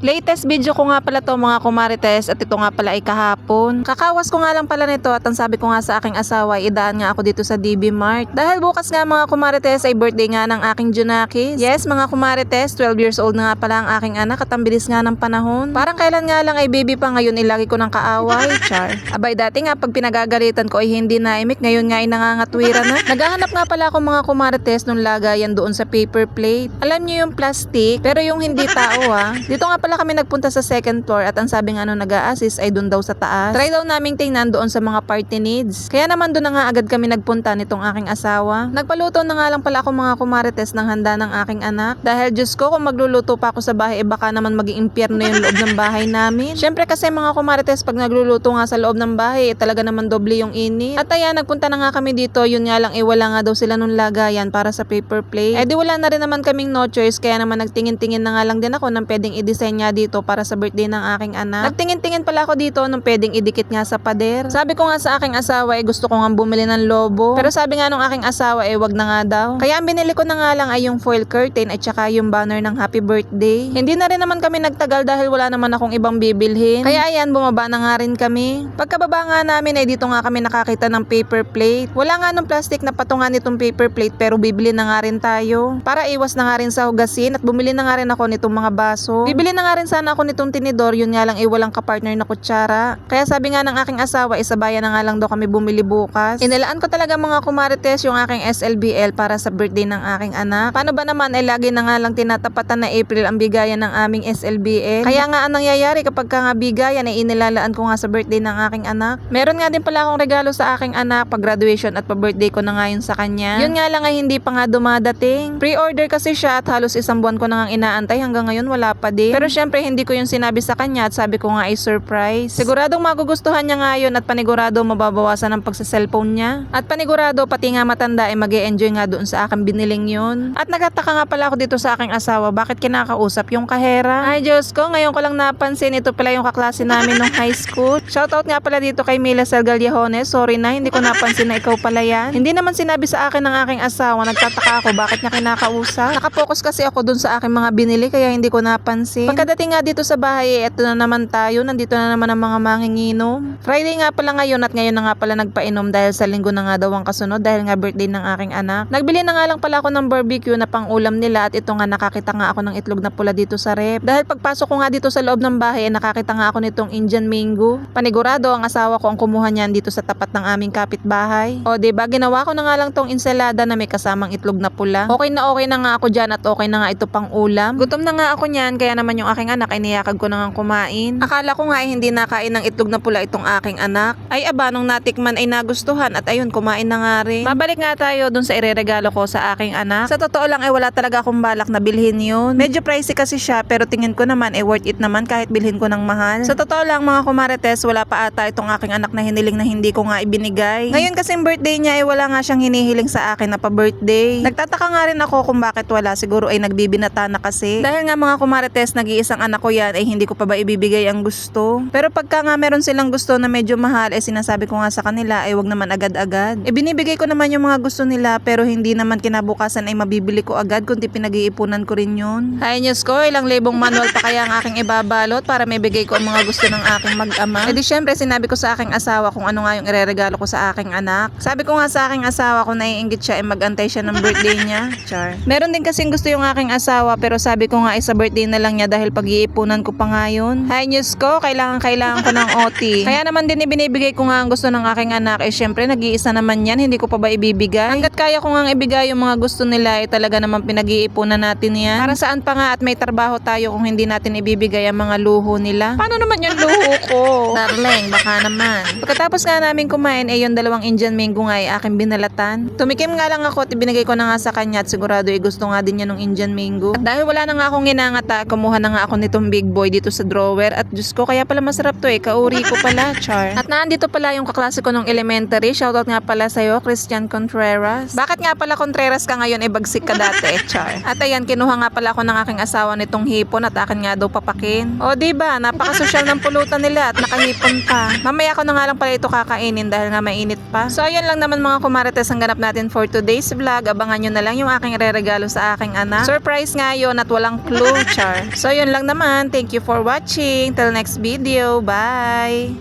Latest video ko nga pala to mga kumarites at ito nga pala ay kahapon. Kakawas ko nga lang pala nito at ang sabi ko nga sa aking asawa ay idaan nga ako dito sa DB Mart. Dahil bukas nga mga kumarites ay birthday nga ng aking Junakis. Yes mga kumarites, 12 years old na nga pala ang aking anak at ang bilis nga ng panahon. Parang kailan nga lang ay baby pa ngayon ilagi ko ng kaaway. Char. Abay dati nga pag pinagagalitan ko ay hindi naimik ngayon nga ay nangangatwira na. Naghahanap nga pala ako mga kumarites nung lagayan doon sa paper plate. Alam niyo yung plastic pero yung hindi tao ah. Dito nga pala kami nagpunta sa second floor at ang sabi nga nung nag-a-assist ay doon daw sa taas. Try daw naming tingnan doon sa mga party needs. Kaya naman doon na nga agad kami nagpunta nitong aking asawa. Nagpaluto na nga lang pala ako mga kumarites ng handa ng aking anak. Dahil Diyos ko kung magluluto pa ako sa bahay eh baka naman maging impyerno yung loob ng bahay namin. Syempre kasi mga kumarites pag nagluluto nga sa loob ng bahay eh, talaga naman doble yung init. At ayan nagpunta na nga kami dito yun nga lang eh wala nga daw sila nung lagayan para sa paper plate. Eh di wala na rin naman kaming no choice kaya naman nagtingin-tingin na nga lang din ako ng pwedeng i-design nga dito para sa birthday ng aking anak. Nagtingin-tingin pala ako dito nung pwedeng idikit nga sa pader. Sabi ko nga sa aking asawa eh gusto ko nga bumili ng lobo. Pero sabi nga nung aking asawa eh wag na nga daw. Kaya ang binili ko na nga lang ay yung foil curtain at saka yung banner ng happy birthday. Hindi na rin naman kami nagtagal dahil wala naman akong ibang bibilhin. Kaya ayan bumaba na nga rin kami. Pagkababa nga namin ay dito nga kami nakakita ng paper plate. Wala nga nung plastic na patungan nitong paper plate pero bibili na nga rin tayo. Para iwas na nga rin sa hugasin at bumili na nga rin ako nitong mga baso. Bibili na nga rin sana ako nitong tinidor yun nga lang eh walang kapartner na kutsara. Kaya sabi nga ng aking asawa isabayan na nga lang daw kami bumili bukas. Inilaan ko talaga mga kumarites yung aking SLBL para sa birthday ng aking anak. Paano ba naman ay lagi na nga lang tinatapatan na April ang bigayan ng aming SLBL. Kaya nga ang nangyayari kapag ka nga bigayan ay inilalaan ko nga sa birthday ng aking anak. Meron nga din pala akong regalo sa aking anak pag graduation at pa birthday ko na nga yun sa kanya. Yun nga lang ay hindi pa nga dumadating. Pre-order kasi siya at halos isang buwan ko na nga inaantay hanggang ngayon wala pa din. Pero syempre hindi ko yung sinabi sa kanya at sabi ko nga ay surprise. Siguradong magugustuhan niya nga yun at panigurado mababawasan ang pagsa-cellphone niya. At panigurado pati nga matanda ay mag enjoy nga doon sa aking biniling yun. At nagtataka nga pala ako dito sa aking asawa bakit kinakausap yung kahera. Ay Diyos ko, ngayon ko lang napansin ito pala yung kaklase namin nung high school. Shoutout nga pala dito kay Mila Salgalyahones. Sorry na, hindi ko napansin na ikaw pala yan. Hindi naman sinabi sa akin ng aking asawa. Nagtataka ako bakit niya kinakausap. Nakapokus kasi ako dun sa aking mga binili kaya hindi ko napansin. Pagkadating nga dito sa bahay, eto na naman tayo. Nandito na naman ang mga manginginom. Friday nga pala ngayon at ngayon na nga pala nagpainom dahil sa linggo na nga daw ang kasunod dahil nga birthday ng aking anak. Nagbili na nga lang pala ako ng barbecue na pang ulam nila at ito nga nakakita nga ako ng itlog na pula dito sa rep. Dahil pagpasok ko nga dito sa loob ng bahay, eh, nakakita nga ako nitong Indian mango. Panigurado ang asawa ko ang kumuha niyan dito sa tapat ng aming kapitbahay. O ba ginawa ko na nga lang tong ensalada na may kasamang itlog na pula. Okay na okay na nga ako diyan at okay na nga ito pang ulam. Gutom na nga ako niyan kaya naman yung aking anak ay niyakag ko na nga kumain. Akala ko nga ay hindi nakain ng itlog na pula itong aking anak. Ay aba nung natikman ay nagustuhan at ayun kumain na nga rin. Babalik nga tayo dun sa ireregalo ko sa aking anak. Sa totoo lang ay wala talaga akong balak na bilhin yun. Medyo pricey kasi siya pero tingin ko naman ay worth it naman kahit bilhin ko ng mahal. Sa totoo lang mga kumarites wala pa ata itong aking anak na hiniling na hindi ko nga ibinigay. Ngayon kasi birthday niya ay wala nga siyang hinihiling sa akin na pa birthday. Nagtataka nga rin ako kung bakit wala siguro ay nagbibinata na kasi. Dahil nga mga kumarites nag-iisang anak ko yan ay hindi ko pa ba ibibigay ang gusto. Pero pagka nga meron silang gusto na medyo mahal eh sinasabi ko nga sa kanila ay wag naman agad-agad. E binibigay ko naman yung mga gusto nila pero hindi naman kinabukasan ay mabibili ko agad kundi pinag-iipunan ko rin yun. Ay Diyos ko, ilang libong manual pa kaya ang aking ibabalot para may bigay ko ang mga gusto ng aking mag-ama. E di syempre sinabi ko sa aking asawa kung ano nga yung ireregalo ko sa aking anak. Sabi ko nga sa aking asawa kung naiingit siya ay mag-antay siya ng birthday niya. Char. Meron din kasing gusto yung aking asawa pero sabi ko nga ay sa birthday na lang niya dahil pag-iipunan ko pa nga yun. Hay Diyos ko, kailangan kailangan ko ng OT. Kaya naman din ibinibigay ko nga ang gusto ng aking anak eh syempre nag-iisa naman yan, hindi ko pa ba ibibigay? Hanggat kaya ko nga ibigay yung mga gusto nila ay talaga naman pinag-iipunan natin yan. Para saan pa nga at may trabaho tayo kung hindi natin ibibigay ang mga luho nila? Paano naman yung luho ko? Darling, baka naman. Pagkatapos nga namin kumain eh yung dalawang Indian mango nga ay aking binalatan. Tumikim nga lang ako at ibinigay ko na nga sa kanya at sigurado eh gusto nga din niya ng Indian mango. At dahil wala na nga akong ginangata, kumuha na nga nga ako nitong big boy dito sa drawer at Diyos ko, kaya pala masarap to eh. Kauri ko pala, char. At naandito pala yung kaklase ko nung elementary. Shoutout nga pala sa'yo, Christian Contreras. Bakit nga pala Contreras ka ngayon, eh bagsik ka dati, char. At ayan, kinuha nga pala ako ng aking asawa nitong hipon at akin nga daw papakin. O di ba, napakasosyal ng pulutan nila at nakahipon pa. Mamaya ko na nga lang pala ito kakainin dahil nga mainit pa. So ayun lang naman mga kumarites ang ganap natin for today's vlog. Abangan nyo na lang yung aking re-regalo sa aking anak. Surprise nga yun at walang clue, char. So yun lang naman. Thank you for watching. Till next video. Bye!